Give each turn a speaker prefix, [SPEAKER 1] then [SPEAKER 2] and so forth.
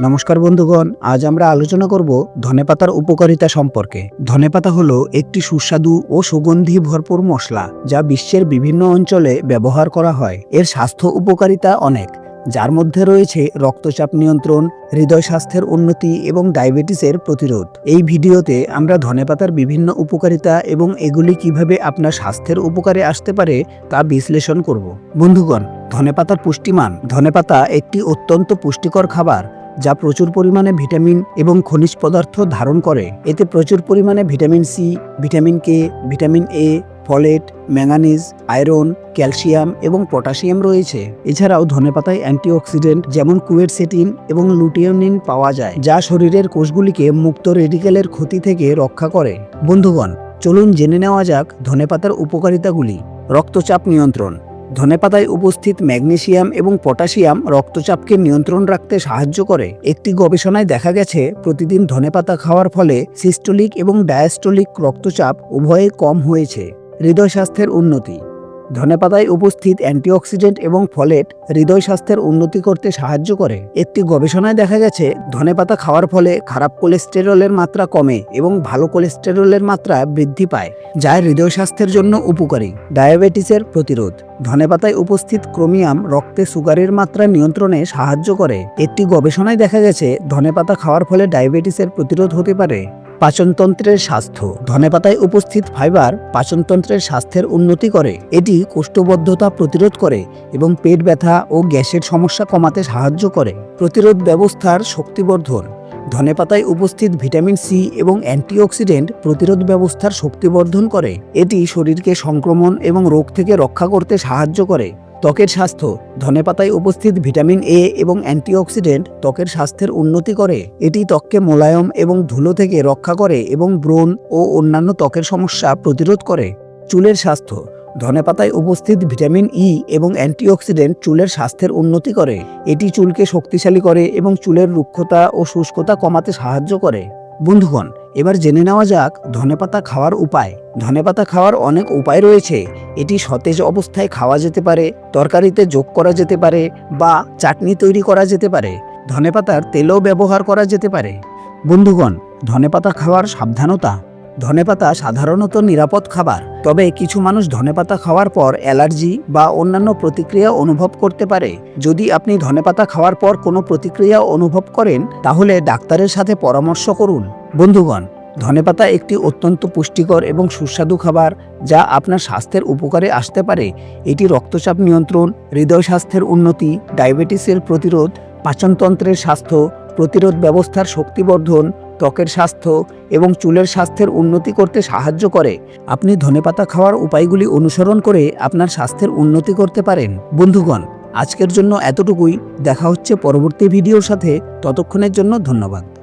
[SPEAKER 1] নমস্কার বন্ধুগণ, আজ আমরা আলোচনা করব ধনেপাতার উপকারিতা সম্পর্কে। ধনেপাতা হলো একটি সুস্বাদু ও সুগন্ধি ভরপুর মশলা যা বিশ্বের বিভিন্ন অঞ্চলে ব্যবহার করা হয়। এর স্বাস্থ্য উপকারিতা অনেক, যার মধ্যে রয়েছে রক্তচাপ নিয়ন্ত্রণ, হৃদয় স্বাস্থ্যের উন্নতি এবং ডায়াবেটিসের প্রতিরোধ। এই ভিডিওতে আমরা ধনেপাতার বিভিন্ন উপকারিতা এবং এগুলি কীভাবে আপনার স্বাস্থ্যের উপকারে আসতে পারে তা বিশ্লেষণ করব। বন্ধুগণ ধনেপাতার পুষ্টিমান। ধনেপাতা একটি অত্যন্ত পুষ্টিকর খাবার। যা প্রচুর পরিমাণে ভিটামিন এবং খনিজ পদার্থ ধারণ করে। এতে প্রচুর পরিমাণে vitamin C, vitamin K, vitamin A, folate, manganese, iron, calcium এবং পটাশিয়াম রয়েছে। এছাড়াও ধনেপাতায় অ্যান্টিঅক্সিডেন্ট যেমন কুয়েরসেটিন এবং লুটিওনিন পাওয়া যায়, যা শরীরের কোষগুলিকে মুক্ত রেডিকেলের ক্ষতি থেকে রক্ষা করে। বন্ধুগণ, চলুন জেনে নেওয়া যাক ধনেপাতার উপকারিতাগুলি। রক্তচাপ নিয়ন্ত্রণ। ধনেপাতায় উপস্থিত ম্যাগনেশিয়াম এবং পটাশিয়াম রক্তচাপকে নিয়ন্ত্রণ রাখতে সাহায্য করে। একটি গবেষণায় দেখা গেছে, প্রতিদিন ধনেপাতা খাওয়ার ফলে সিস্টোলিক এবং ডায়াস্টোলিক রক্তচাপ উভয়ে কম হয়েছে। হৃদয় স্বাস্থ্যের উন্নতি। ধনেপাতায় উপস্থিত অ্যান্টিঅক্সিডেন্ট এবং ফলেট হৃদয় স্বাস্থ্যের উন্নতি করতে সাহায্য করে। একটি গবেষণায় দেখা গেছে, ধনেপাতা খাওয়ার ফলে খারাপ কোলেস্টেরলের মাত্রা কমে এবং ভালো কোলেস্টেরলের মাত্রা বৃদ্ধি পায়, যা হৃদয় স্বাস্থ্যের জন্য উপকারী। ডায়াবেটিসের প্রতিরোধ। ধনেপাতায় উপস্থিত ক্রোমিয়াম রক্তে সুগারের মাত্রা নিয়ন্ত্রণে সাহায্য করে। একটি গবেষণায় দেখা গেছে, ধনেপাতা খাওয়ার ফলে ডায়াবেটিসের প্রতিরোধ হতে পারে। পাচনতন্ত্রের স্বাস্থ্য। ধনেপাতায় উপস্থিত ফাইবার পাচনতন্ত্রের স্বাস্থ্যের উন্নতি করে, এটি কোষ্ঠবদ্ধতা প্রতিরোধ করে এবং পেট ব্যথা ও গ্যাসের সমস্যা কমাতে সাহায্য করে। প্রতিরোধ ব্যবস্থার শক্তিবর্ধন। ধনেপাতায় উপস্থিত ভিটামিন সি এবং অ্যান্টিঅক্সিডেন্ট প্রতিরোধ ব্যবস্থার শক্তিবর্ধন করে। এটি শরীরকে সংক্রমণ এবং রোগ থেকে রক্ষা করতে সাহায্য করে। ত্বকের স্বাস্থ্য ধনেপাতায় উপস্থিত ভিটামিন এ এবং অ্যান্টিঅক্সিডেন্ট ত্বকের স্বাস্থ্যের উন্নতি করে। এটি ত্বককে মোলায়ম এবং ধুলো থেকে রক্ষা করে এবং ব্রণ ও অন্যান্য ত্বকের সমস্যা প্রতিরোধ করে। চুলের স্বাস্থ্য ধনেপাতায় উপস্থিত ভিটামিন ই এবং অ্যান্টিঅক্সিডেন্ট চুলের স্বাস্থ্যের উন্নতি করে। এটি চুলকে শক্তিশালী করে এবং চুলের রুক্ষতা ও শুষ্কতা কমাতে সাহায্য করে। বন্ধুগণ এবার জেনে নেওয়া যাক ধনেপাতা খাওয়ার উপায়। ধনেপাতা খাওয়ার অনেক উপায় রয়েছে। এটি সতেজ অবস্থায় খাওয়া যেতে পারে, তরকারিতে যোগ করা যেতে পারে বা চাটনি তৈরি করা যেতে পারে। ধনেপাতার তেলও ব্যবহার করা যেতে পারে। বন্ধুগণ, ধনেপাতা খাওয়ার সাবধানতা। ধনেপাতা সাধারণত নিরাপদ খাবার, তবে কিছু মানুষ ধনেপাতা খাওয়ার পর অ্যালার্জি বা অন্যান্য প্রতিক্রিয়া অনুভব করতে পারে। যদি আপনি ধনেপাতা খাওয়ার পর কোনো প্রতিক্রিয়া অনুভব করেন, তাহলে ডাক্তারের সাথে পরামর্শ করুন। বন্ধুগণ, ধনেপাতা একটি অত্যন্ত পুষ্টিকর এবং সুস্বাদু খাবার যা আপনার স্বাস্থ্যের উপকারে আসতে পারে। এটি রক্তচাপ নিয়ন্ত্রণ, হৃদয় স্বাস্থ্যের উন্নতি, ডায়াবেটিসের প্রতিরোধ, পাচনতন্ত্রের স্বাস্থ্য, প্রতিরোধ ব্যবস্থার শক্তিবর্ধন, ত্বকের স্বাস্থ্য এবং চুলের স্বাস্থ্যের উন্নতি করতে সাহায্য করে। আপনি ধনেপাতা খাওয়ার উপায়গুলি অনুসরণ করে আপনার স্বাস্থ্যের উন্নতি করতে পারেন। বন্ধুগণ, আজকের জন্য এতটুকুই। দেখা হচ্ছে পরবর্তী ভিডিওর সাথে। ততক্ষণের জন্য ধন্যবাদ।